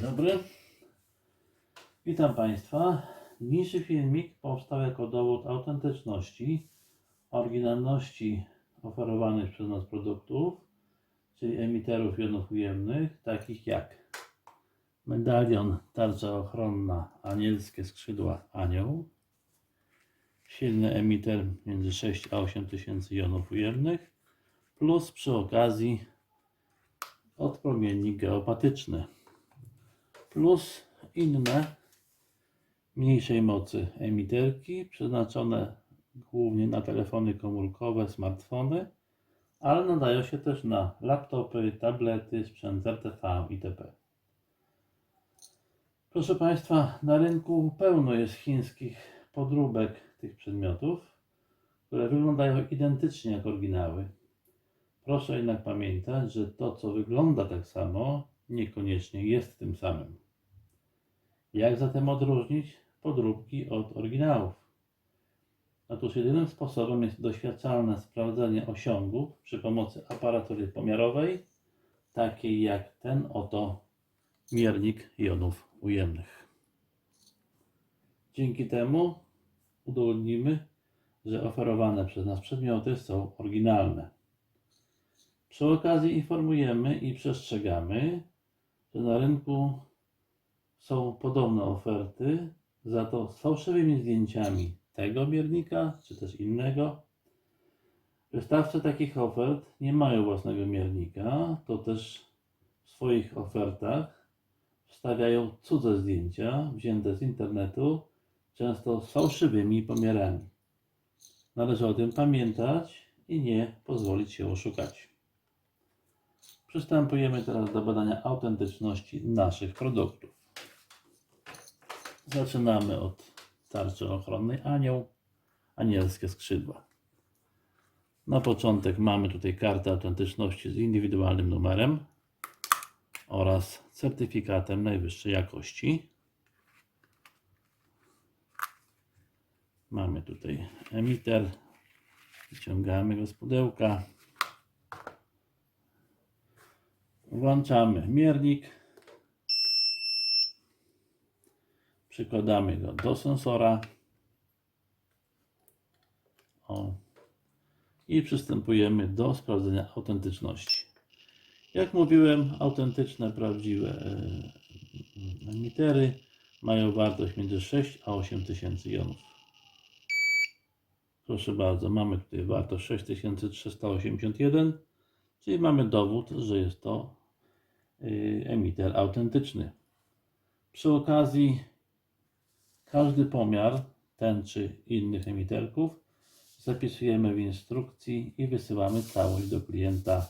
Dobry. Witam Państwa. Niniejszy filmik powstał jako dowód autentyczności, oryginalności oferowanych przez nas produktów, czyli emiterów jonów ujemnych, takich jak medalion tarcza ochronna anielskie skrzydła anioł, silny emiter między 6 a 8 tysięcy jonów ujemnych, plus przy okazji odpromiennik geopatyczny plus inne mniejszej mocy emiterki przeznaczone głównie na telefony komórkowe, smartfony, ale nadają się też na laptopy, tablety, sprzęt RTV itp. Proszę Państwa, na rynku pełno jest chińskich podróbek tych przedmiotów, które wyglądają identycznie jak oryginały. Proszę jednak pamiętać, że to, co wygląda tak samo, niekoniecznie jest tym samym. Jak zatem odróżnić podróbki od oryginałów? Otóż jedynym sposobem jest doświadczalne sprawdzenie osiągów przy pomocy aparatury pomiarowej, takiej jak ten oto miernik jonów ujemnych. Dzięki temu udowodnimy, że oferowane przez nas przedmioty są oryginalne. Przy okazji informujemy i przestrzegamy, że na rynku są podobne oferty, za to z fałszywymi zdjęciami tego miernika czy też innego. Wystawcy takich ofert nie mają własnego miernika, to też w swoich ofertach wstawiają cudze zdjęcia wzięte z internetu, często z fałszywymi pomiarami. Należy o tym pamiętać i nie pozwolić się oszukać. Przystępujemy teraz do badania autentyczności naszych produktów. Zaczynamy od tarczy ochronnej anioł, anielskie skrzydła. Na początek mamy tutaj kartę autentyczności z indywidualnym numerem oraz certyfikatem najwyższej jakości. Mamy tutaj emiter, wyciągamy go z pudełka. Włączamy miernik. Przykładamy go do sensora. O. I przystępujemy do sprawdzenia autentyczności. Jak mówiłem, autentyczne, prawdziwe e, emitery mają wartość między 6 a 8 tysięcy jonów. Proszę bardzo, mamy tutaj wartość 6381, czyli mamy dowód, że jest to y, emiter autentyczny. Przy okazji każdy pomiar, ten czy innych emiterków, zapisujemy w instrukcji i wysyłamy całość do klienta.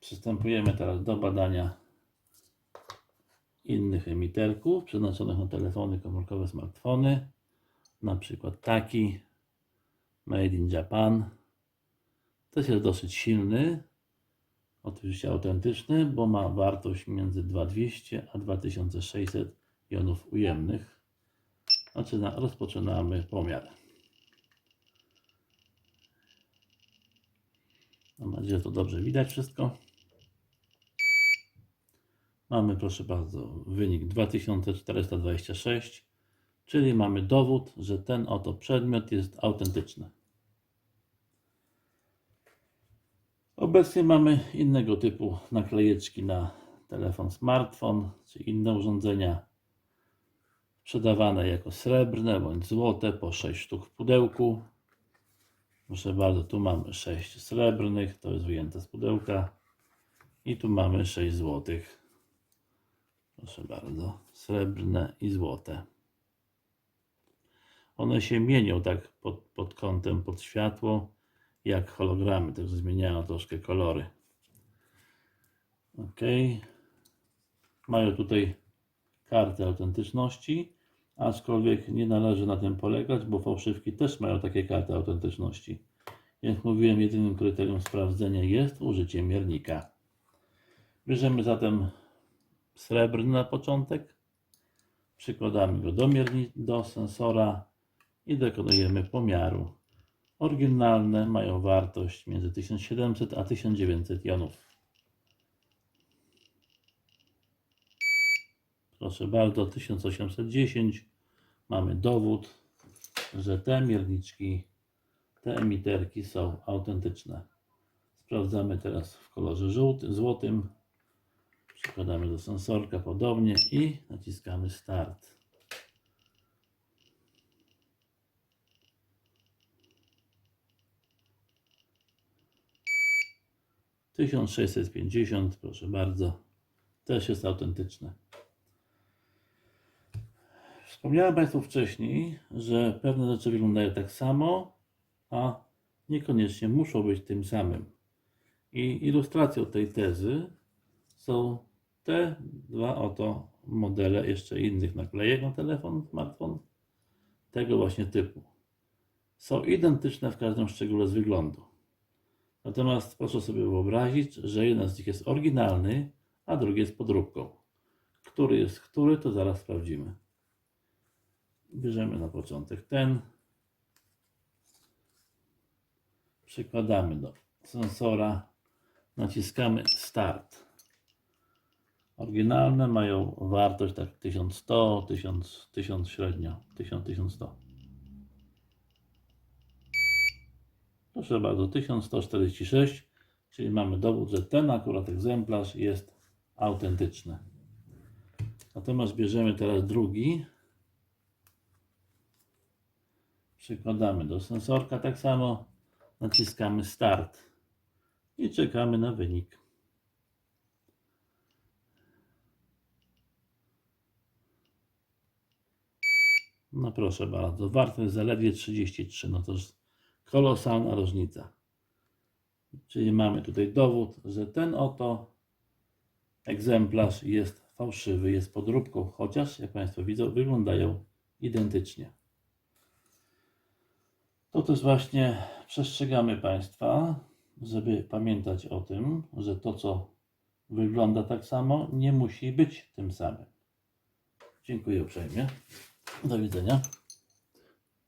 Przystępujemy teraz do badania innych emiterków przeznaczonych na telefony komórkowe, smartfony. Na przykład taki Made in Japan. Też jest dosyć silny, oczywiście autentyczny, bo ma wartość między 2200 a 2600 jonów ujemnych. Zaczyna, rozpoczynamy pomiar. Mam nadzieję, że to dobrze widać wszystko. Mamy, proszę bardzo, wynik 2426, czyli mamy dowód, że ten oto przedmiot jest autentyczny. Obecnie mamy innego typu naklejeczki na telefon, smartfon czy inne urządzenia sprzedawane jako srebrne bądź złote po 6 sztuk w pudełku. Proszę bardzo, tu mamy 6 srebrnych, to jest wyjęte z pudełka. I tu mamy 6 złotych. Proszę bardzo, srebrne i złote. One się mienią tak pod, pod kątem, pod światło, jak hologramy, także zmieniają troszkę kolory. Ok. Mają tutaj kartę autentyczności, aczkolwiek nie należy na tym polegać, bo fałszywki też mają takie karty autentyczności. Jak mówiłem, jedynym kryterium sprawdzenia jest użycie miernika. Bierzemy zatem srebrny na początek, przykładamy go do, do sensora i dokonujemy pomiaru. Oryginalne mają wartość między 1700 a 1900 jonów. Proszę bardzo, 1810. Mamy dowód, że te mierniczki, te emiterki są autentyczne. Sprawdzamy teraz w kolorze żółtym, złotym. Przykładamy do sensorka podobnie i naciskamy start. Tysiąc sześćset pięćdziesiąt, proszę bardzo, też jest autentyczne. Wspomniałem Państwu wcześniej, że pewne rzeczy wyglądają tak samo, a niekoniecznie muszą być tym samym. I ilustracją tej tezy są te dwa oto modele jeszcze innych naklejek na telefon, smartfon, tego właśnie typu. Są identyczne w każdym szczególe z wyglądu. Natomiast proszę sobie wyobrazić, że jeden z nich jest oryginalny, a drugi jest podróbką. Który jest który, to zaraz sprawdzimy. Bierzemy na początek ten. Przykładamy do sensora. Naciskamy start. Oryginalne mają wartość tak 1100, 1000, 1000 średnio, 1000, 1100. Proszę bardzo, 1146, czyli mamy dowód, że ten akurat egzemplarz jest autentyczny. Natomiast bierzemy teraz drugi. Przykładamy do sensorka tak samo. Naciskamy start i czekamy na wynik. No proszę bardzo, wartość zaledwie 33, no to jest kolosalna różnica. Czyli mamy tutaj dowód, że ten oto egzemplarz jest fałszywy, jest podróbką, chociaż jak Państwo widzą, wyglądają identycznie. To też właśnie przestrzegamy Państwa, żeby pamiętać o tym, że to, co wygląda tak samo, nie musi być tym samym. Dziękuję uprzejmie. Do widzenia.